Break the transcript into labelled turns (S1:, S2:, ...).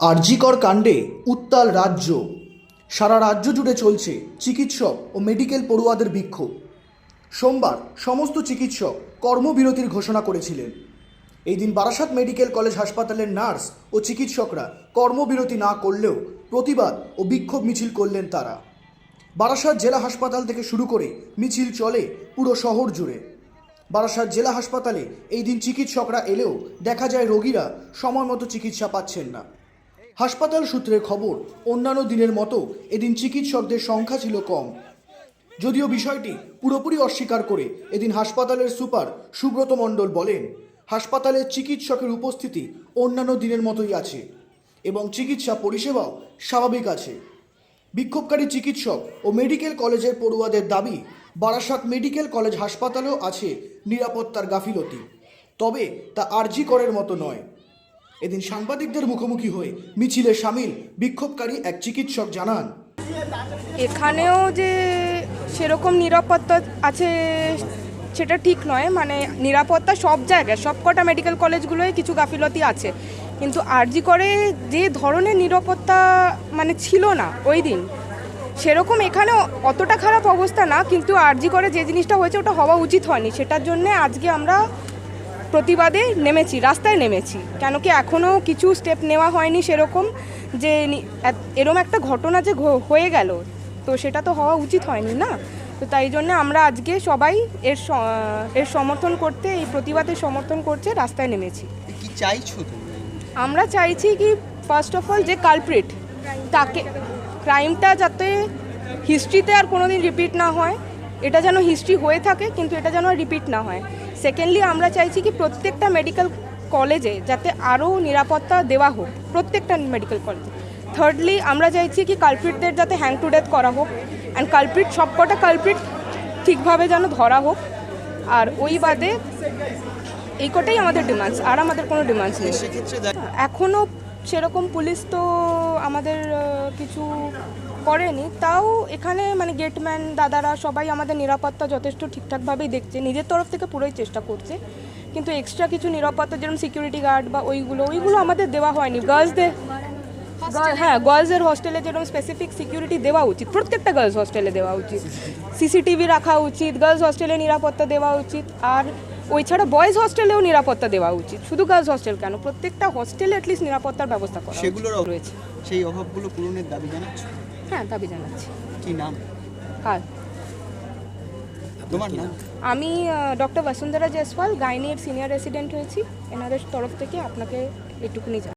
S1: আরজিকর কাণ্ডে উত্তাল রাজ্য। সারা রাজ্য জুড়ে চলছে চিকিৎসক ও মেডিকেল পড়ুয়াদের বিক্ষোভ। সোমবার সমস্ত চিকিৎসক কর্মবিরতির ঘোষণা করেছিলেন। এই দিন বারাসাত মেডিকেল কলেজ হাসপাতালের নার্স ও চিকিৎসকরা কর্মবিরতি না করলেও প্রতিবাদ ও বিক্ষোভ মিছিল করলেন তারা। বারাসাত জেলা হাসপাতাল থেকে শুরু করে মিছিল চলে পুরো শহর জুড়ে। বারাসাত জেলা হাসপাতালে এই দিন চিকিৎসকরা এলেও দেখা যায় রোগীরা সময় মতো চিকিৎসা পাচ্ছেন না। হাসপাতাল সূত্রে খবর, অন্যান্য দিনের মতো এদিন চিকিৎসকদের সংখ্যা ছিল কম। যদিও বিষয়টি পুরোপুরি অস্বীকার করে এদিন হাসপাতালের সুপার সুব্রত মণ্ডল বলেন, হাসপাতালে চিকিৎসকের উপস্থিতি অন্যান্য দিনের মতোই আছে এবং চিকিৎসা পরিষেবাও স্বাভাবিক আছে। বিক্ষোভকারী চিকিৎসক ও মেডিকেল কলেজের পড়ুয়াদের দাবি, বারাসাত মেডিকেল কলেজ হাসপাতালেও আছে নিরাপত্তার গাফিলতি। তবে তা আরজি করের মতো নয়। এদিন সাংবাদিকদের মুখোমুখি হয়ে মিছিলে সামিল বিক্ষোভকারী এক চিকিৎসক জানান।
S2: এখানেও যে সেরকম নিরাপত্তা আছে সেটা ঠিক নয় মানে নিরাপত্তা সব জায়গায় সব কটা মেডিকেল কলেজগুলোয় কিছু গাফিলতি আছে। কিন্তু আরজি করে যে ধরনের নিরাপত্তা মানে ছিল না ওই দিন, সেরকম এখানে অতটা খারাপ অবস্থা না, কিন্তু আরজি করে যে জিনিসটা হয়েছে ওটা হওয়া উচিত হয়নি। সেটার জন্যে আজকে আমরা প্রতিবাদে নেমেছি রাস্তায় নেমেছি। কেন কি এখনও কিছু স্টেপ নেওয়া হয়নি সেরকম যে এরম একটা ঘটনা যে হয়ে গেল তো সেটা তো হওয়া উচিত হয়নি না? তো তাই জন্য আমরা আজকে সবাই এর এর সমর্থন করতে এই প্রতিবাদে সমর্থন করছে রাস্তায় নেমেছি।
S3: কি চাইছো
S2: আমরা চাইছি কি ফার্স্ট অফ অল যে কালপ্রিট তাকে ক্রাইমটা যাতে হিস্ট্রিতে আর কোনোদিন রিপিট না হয়। এটা যেন হিস্ট্রি হয়ে থাকে কিন্তু এটা যেন রিপিট না হয়। সেকেন্ডলি আমরা চাইছি কি প্রত্যেকটা মেডিকেল কলেজে যাতে আরও নিরাপত্তা দেওয়া হোক প্রত্যেকটা মেডিকেল কলেজে থার্ডলি আমরা চাইছি কি কালপ্রিটদের যাতে হ্যাং টু ডেথ করা হোক অ্যান্ড কালপ্রিট সবকটা কালপ্রিট ঠিকভাবে যেন ধরা হোক। আর ওই বাদে এই কটাই আমাদের ডিমান্ডস আর আমাদের কোনো ডিমান্ডস নেই। এখনও সেরকম পুলিশ তো আমাদের কিছু করেনি তাও এখানে মানে গেটম্যান দাদারা সবাই আমাদের নিরাপত্তা যথেষ্ট ঠিকঠাকভাবেই দেখছে। নিজের তরফ থেকে পুরোই চেষ্টা করছে। কিন্তু এক্সট্রা কিছু নিরাপত্তা যেরকম সিকিউরিটি গার্ড বা ওইগুলো ওইগুলো আমাদের দেওয়া হয়নি। গার্লসদের হ্যাঁ গার্লসের হোস্টেলে যেরকম স্পেসিফিক সিকিউরিটি দেওয়া উচিত। প্রত্যেকটা গার্লস হোস্টেলে দেওয়া উচিত। সিসিটিভি রাখা উচিত গার্লস হোস্টেলে নিরাপত্তা দেওয়া উচিত। আর ওই ছাড়া বয়েজ হোস্টেলেও নিরাপত্তা দেওয়া উচিত। শুধু গার্লস হোস্টেল কেন প্রত্যেকটা হোস্টেলে অ্যাটলিস্ট নিরাপত্তার ব্যবস্থা করা
S3: অভাব-
S2: রয়েছে।
S3: সেই অভাবগুলো পূরণের দাবি জানাচ্ছ?
S2: হ্যাঁ দাবি জানাচ্ছি।
S3: কি নাম?
S2: কার
S3: তোমার নাম?
S2: আমি ডক্টর বসুন্ধরা জয়সওয়াল গাইনির সিনিয়র রেসিডেন্ট হয়েছি। এনাদের তরফ থেকে আপনাকে এটুকুনি